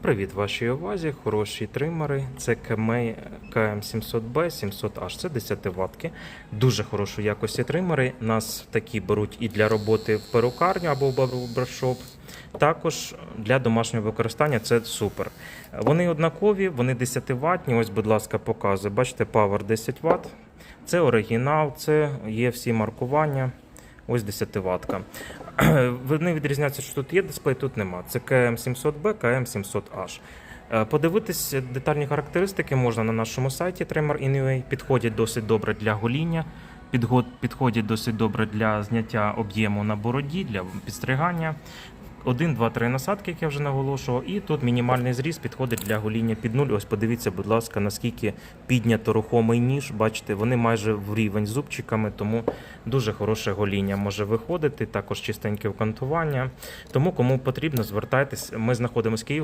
Привіт вашій увазі, хороші тримери. Це Кемей КМ700B 700H. Це 10 ватки. Дуже хорошої якості тримери. Нас такі беруть і для роботи в перукарню або в барбершоп. Також для домашнього використання це супер. Вони однакові, вони 10 ватні. Ось, будь ласка, показую. Бачите, Power 10 Вт. Це оригінал, це є всі маркування. Ось 10 ватка. Вони відрізняються, що тут є дисплей, тут нема. Це KM700B, KM700H. Е, Подивитись детальні характеристики можна на нашому сайті Tremor Inway. Підходять досить добре для гоління, підходять досить добре для зняття об'єму на бороді, для підстригання. 1, 2, 3 насадки, як я вже наголошував, і тут мінімальний зріз підходить для гоління під нуль. Ось подивіться, будь ласка, наскільки піднято рухомий ніж. Бачите, вони майже в рівень з зубчиками, тому дуже хороше гоління може виходити. Також чистеньке вкантування. Тому кому потрібно, звертайтесь. Ми знаходимося в Києві.